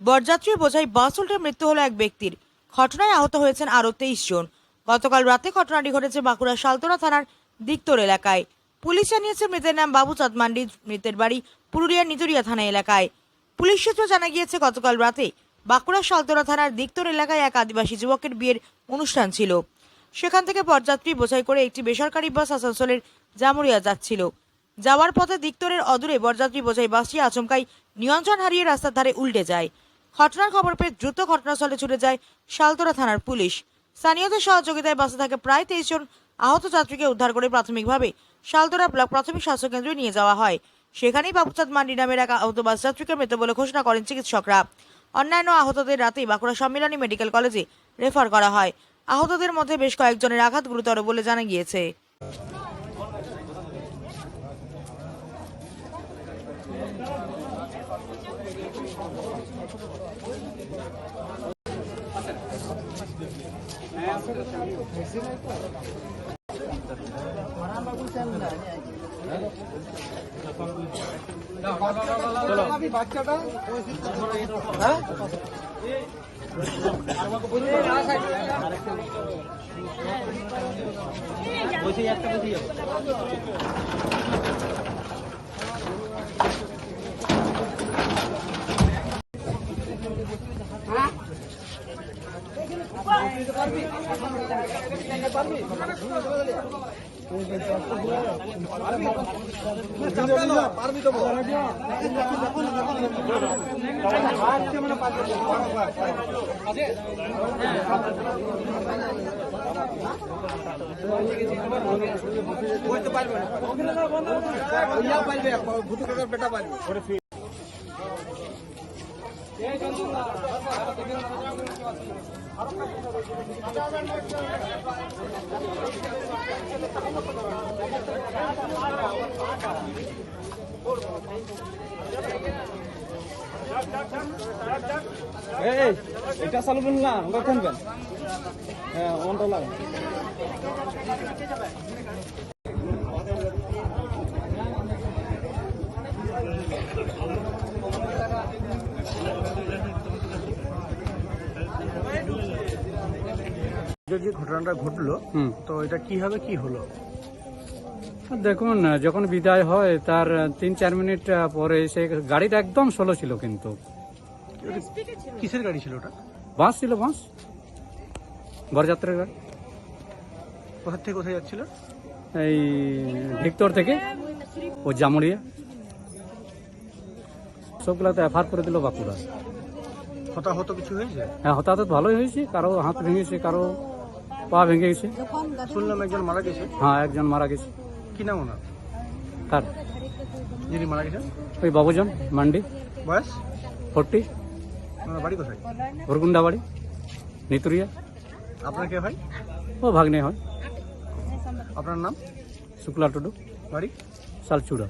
বরযাত্রী বোঝাই বাস উল্টে মৃত্যু হলো এক ব্যক্তির। ঘটনায় আহত হয়েছেন আরও তেইশ জন। গতকাল রাতে ঘটনাটি ঘটেছে বাঁকুড়া শালতোরা থানার দিকতর এলাকায়। পুলিশ জানিয়েছে, মৃতের নাম বাবুচাঁদ মান্ডি মৃতের বাড়ি পুরুলিয়ার নিতুরিয়া থানা এলাকায়। পুলিশ সূত্র জানা গিয়েছে, গতকাল রাতে বাঁকুড়া শালতোরা থানার দিকতর এলাকায় এক আদিবাসী যুবকের বিয়ের অনুষ্ঠান ছিল। সেখান থেকে পদযাত্রী বোঝাই করে একটি বেসরকারি বাস আসানসোলের জামুরিয়া যাচ্ছিল। যাওয়ার পথে দিকতরের অদূরে বরযাত্রী বোঝাই বাসটি আচমকাই নিয়ন্ত্রণ হারিয়ে রাস্তার ধারে উল্টে যায়। ঘটনার খবর পেয়ে দ্রুত ঘটনাস্থলে ছুটে যায় শালতোরা থানার পুলিশ। স্থানীয়দের সহযোগিতায় বাসে থাকে প্রায় তেইশ জন আহত যাত্রীকে উদ্ধার করে প্রাথমিকভাবে শালতোরা ব্লক প্রাথমিক স্বাস্থ্যকেন্দ্রে নিয়ে যাওয়া হয়। সেখানেই বাবুচাঁদ মান্ডি নামের এক আহত বাস যাত্রীকে মৃত বলে ঘোষণা করেন চিকিৎসকরা। অন্যান্য আহতদের রাতেই বাঁকুড়া সম্মিলনী মেডিকেল কলেজে রেফার করা হয়। আহতদের মধ্যে বেশ কয়েকজনের আঘাত গুরুতর বলে জানা গিয়েছে। বাচ্চাটা হ্যাঁ? বসে একটা বসে পারবে বেটা পারবে। এটা চালু না ওটা কোনবেন হ্যাঁ ওনটা লাগে যে যে ঘটনাটা ঘটলো তো এটা কীভাবে কি হলো? দেখুন যখন বিদায় হয় তার তিন চার মিনিট পরে সে গাড়িটা একদম স্লো ছিল কিন্তু। কিসের গাড়ি ছিল ওটা? বাস ছিল বাস। বরযাত্রের গাড়ি। কোথা থেকে কোথায় যাচ্ছিল? এই ভিক্টর থেকে ও জামুরিয়া সবগুলাতে এফআর করে দিল বাঁকুড়া। হতাহত কিছু হয়েছে? হ্যাঁ হতাহত ভালোই হয়েছে কারও হাত ভেঙেছে কারও পা ভেঙে গেছে। শুনলাম একজন মারা গেছে। হ্যাঁ একজন মারা গেছে। কি নাম ওনার? তার যিনি মারা গেছেন? ওই বাবুজন মান্ডি। বয়স? ফোরটি। বাড়ি কোথায়? ভরগুন্ডা বাড়ি নিতুরিয়া। আপনার কে হয়? ও ভাগ্নে হয়। আপনার নাম? শুক্লা টুডু। বাড়ি? সালচুড়া।